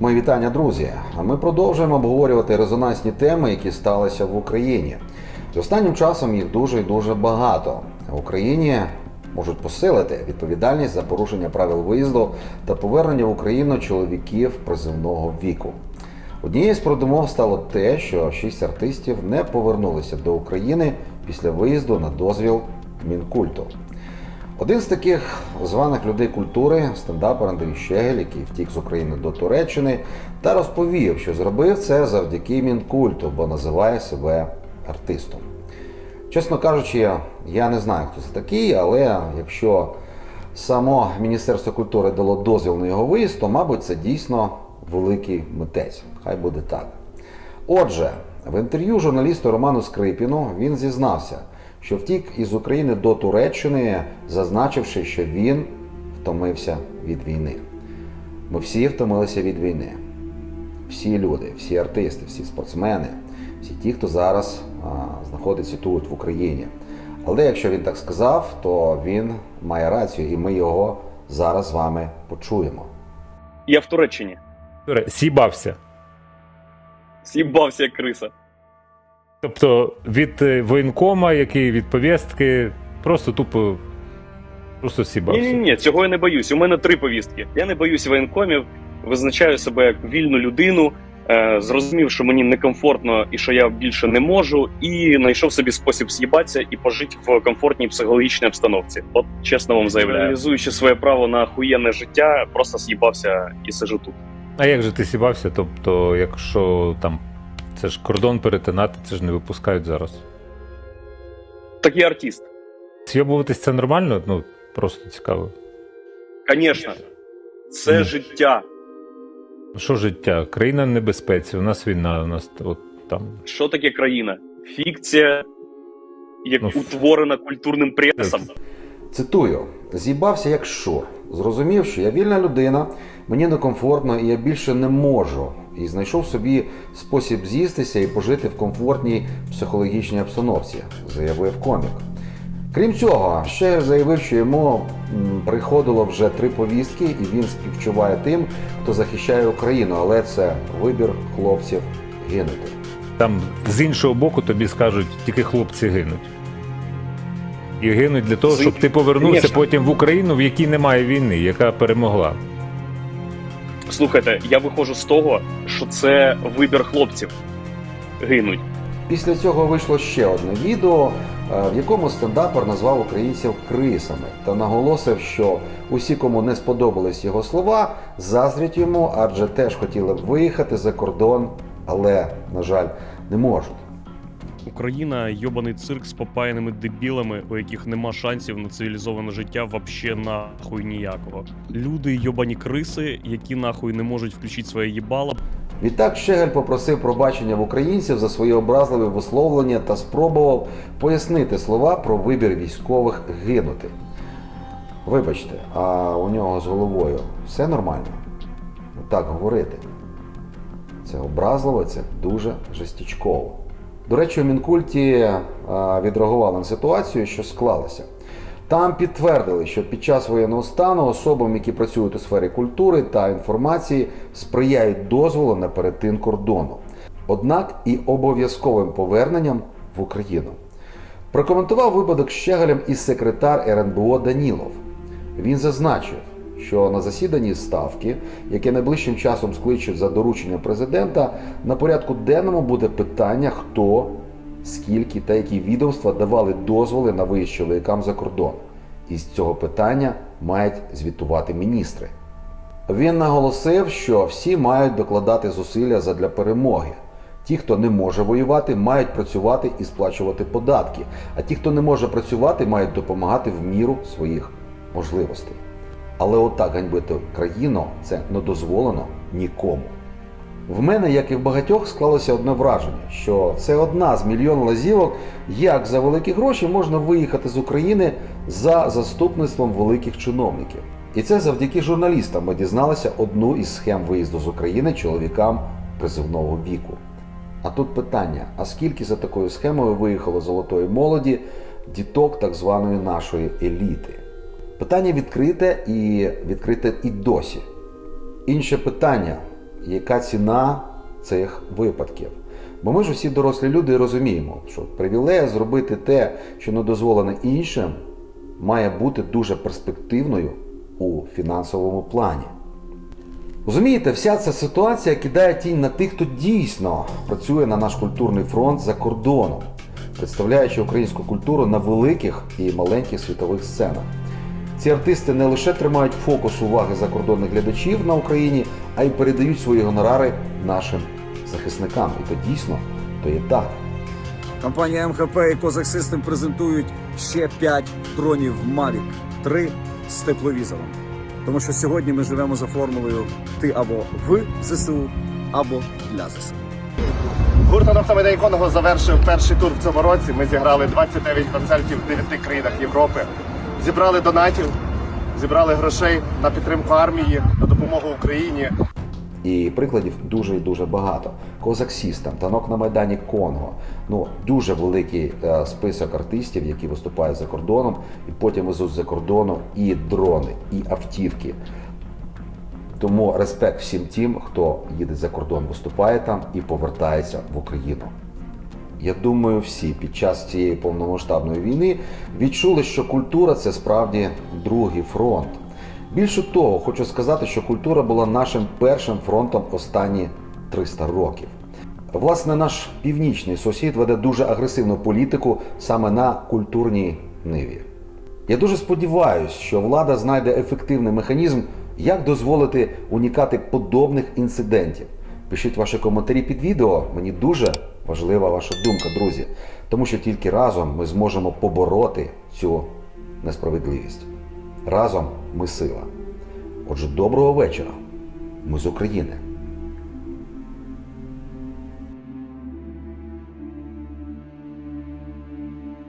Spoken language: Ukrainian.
Мої вітання, друзі. Ми продовжуємо обговорювати резонансні теми, які сталися в Україні. І останнім часом їх дуже і дуже багато. В Україні можуть посилити відповідальність за порушення правил виїзду та повернення в Україну чоловіків призивного віку. Однією з передумов стало те, що шість артистів не повернулися до України після виїзду на дозвіл Мінкульту. Один з таких званих людей культури, стендапер Андрій Щегель, який втік з України до Туреччини, та розповів, що зробив це завдяки мінкульту, бо називає себе артистом. Чесно кажучи, я, не знаю, хто це такий, але якщо само Міністерство культури дало дозвіл на його виїзд, то, мабуть, це дійсно великий митець. Хай буде так. Отже, в інтерв'ю журналісту Роману Скрипіну він зізнався, що втік із України до Туреччини, зазначивши, що він втомився від війни. Ми всі втомилися від війни. Всі люди, всі артисти, всі спортсмени, всі ті, хто зараз а, знаходиться тут, в Україні. Але якщо він так сказав, то він має рацію, і ми його зараз з вами почуємо. Я в Туреччині. Туре, Сібався. Як криса. Тобто від е, воєнкома, який від повістки, просто тупо просто Ні, сібався. ні, ні, цього я не боюсь. У мене три повістки. Я не боюсь воєнкомів, визначаю себе як вільну людину, е, зрозумів, що мені некомфортно і що я більше не можу, і знайшов собі спосіб з'їбатися і пожити в комфортній психологічній обстановці. От чесно вам заявляю, реалізуючи своє право на охуєнне життя, просто з'їбався і сиджу тут. А як же ти сібався? Тобто, якщо там це ж кордон перетинати, це ж не випускають зараз. Так я артист. Зйобуватись це нормально? Ну, просто цікаво. Звісно, це Ні. життя. Ну, Що життя? Країна в небезпеці, у нас війна, у нас от там. Що таке країна? Фікція, як Ну, утворена культурним пресом. Цитую: з'їбався як шур. Зрозумів, що я вільна людина, мені некомфортно і я більше не можу. І знайшов собі спосіб з'їстися і пожити в комфортній психологічній обстановці, заявив комік. Крім цього, ще заявив, що йому приходило вже три повістки, і він співчуває тим, хто захищає Україну, але це вибір хлопців гинути. Там з іншого боку тобі скажуть, тільки хлопці гинуть. І гинуть для того, щоб ти повернувся Конечно. потім в Україну, в якій немає війни, яка перемогла. Слухайте, я виходжу з того, що це вибір хлопців гинуть. Після цього вийшло ще одне відео, е, в якому стендапер назвав українців крисами та наголосив, що усі, кому не сподобались його слова, заздрять йому, адже теж хотіли б виїхати за кордон, але, на жаль, не можуть. Україна йобаний цирк з попаяними дебілами, у яких нема шансів на цивілізоване життя вообще нахуй ніякого. Люди йобані криси, які нахуй не можуть включити своє їбало, Відтак Щегель попросив пробачення в українців за свої образливі висловлення та спробував пояснити слова про вибір військових гинути. Вибачте, а у нього з головою все нормально? Так говорити. Це образливо, це дуже жестічково. До речі, у Мінкульті відреагували на ситуацію, що склалася. Там підтвердили, що під час воєнного стану особам, які працюють у сфері культури та інформації, сприяють дозволу на перетин кордону, однак і обов'язковим поверненням в Україну. Прокоментував випадок з Щегалем і секретар РНБО Данілов. Він зазначив, що на засіданні ставки, яке найближчим часом скличуть за дорученням президента, на порядку денному буде питання, хто, скільки та які відомства давали дозволи на виїзд чоловікам за кордон. І з цього питання мають звітувати міністри. Він наголосив, що всі мають докладати зусилля задля перемоги. Ті, хто не може воювати, мають працювати і сплачувати податки, а ті, хто не може працювати, мають допомагати в міру своїх можливостей. Але отак ганьбити країну це не дозволено нікому. В мене, як і в багатьох, склалося одне враження, що це одна з мільйон лазівок, як за великі гроші можна виїхати з України за заступництвом великих чиновників. І це завдяки журналістам ми дізналися одну із схем виїзду з України чоловікам призивного віку. А тут питання: а скільки за такою схемою виїхало золотої молоді діток так званої нашої еліти? Питання відкрите і відкрите і досі. Інше питання: яка ціна цих випадків. Бо ми ж усі дорослі люди розуміємо, що привілея зробити те, що не дозволено іншим, має бути дуже перспективною у фінансовому плані. Розумієте, вся ця ситуація кидає тінь на тих, хто дійсно працює на наш культурний фронт за кордоном, представляючи українську культуру на великих і маленьких світових сценах. Ці артисти не лише тримають фокус уваги закордонних глядачів на Україні, а й передають свої гонорари нашим захисникам. І то дійсно то є так. Компанія МХП і Козак Систем презентують ще 5 дронів Mavic 3 з тепловізором. Тому що сьогодні ми живемо за формулою ти або в ЗСУ, або для ЗСУ. Гурт «Анахта День завершив перший тур в цьому році. Ми зіграли 29 концертів в 9 країнах Європи. Зібрали донатів, зібрали грошей на підтримку армії, на допомогу Україні. І прикладів дуже і дуже багато. Козак Сістем, танок на Майдані Конго. Ну дуже великий е, список артистів, які виступають за кордоном, і потім везуть за кордону і дрони, і автівки. Тому респект всім тим, хто їде за кордон, виступає там і повертається в Україну. Я думаю, всі під час цієї повномасштабної війни відчули, що культура це справді другий фронт. Більше того, хочу сказати, що культура була нашим першим фронтом останні 300 років. Власне, наш північний сусід веде дуже агресивну політику саме на культурній ниві. Я дуже сподіваюся, що влада знайде ефективний механізм, як дозволити уникати подобних інцидентів. Пишіть ваші коментарі під відео. Мені дуже важлива ваша думка, друзі, тому що тільки разом ми зможемо побороти цю несправедливість. Разом ми сила. Отже, доброго вечора. Ми з України.